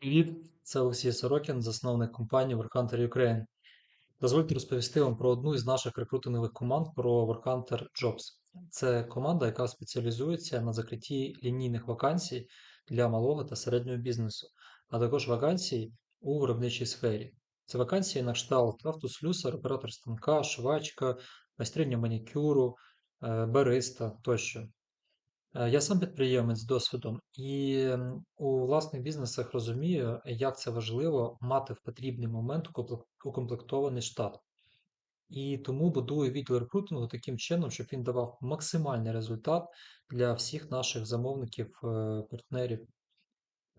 Привіт, це Олексій Сорокін, засновник компанії WorkHunter Ukraine. Дозвольте розповісти вам про одну із наших рекрутингових команд про WorkHunter Jobs. Це команда, яка спеціалізується на закритті лінійних вакансій для малого та середнього бізнесу, а також вакансій у виробничій сфері. Це вакансії на кшталт автослюсар, оператор станка, швачка, майстриня манікюру, е, бариста тощо. Е, Я сам підприємець з досвідом, і у власних бізнесах розумію, як це важливо мати в потрібний момент укомплектований штат. І тому будую відділ рекрутингу таким чином, щоб він давав максимальний результат для всіх наших замовників, е, партнерів.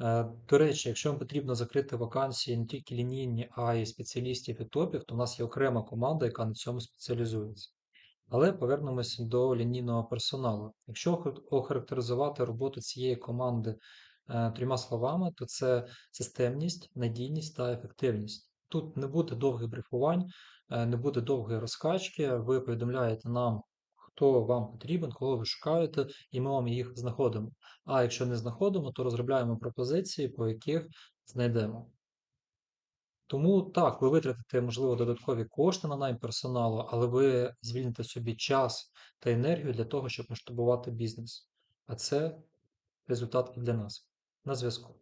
Е, До речі, якщо вам потрібно закрити вакансії не тільки лінійні, а й спеціалістів і топів, то в нас є окрема команда, яка на цьому спеціалізується. Але повернемося до лінійного персоналу. Якщо охарактеризувати роботу цієї команди е, трьома словами, то це системність, надійність та ефективність. Тут не буде довгих брифувань, е, не буде довгої розкачки. Ви повідомляєте нам, хто вам потрібен, кого ви шукаєте, і ми вам їх знаходимо. А якщо не знаходимо, то розробляємо пропозиції, по яких знайдемо. Тому так, ви витратите, можливо, додаткові кошти на найм персоналу, але ви звільните собі час та енергію для того, щоб масштабувати бізнес. А це результат і для нас. На зв'язку.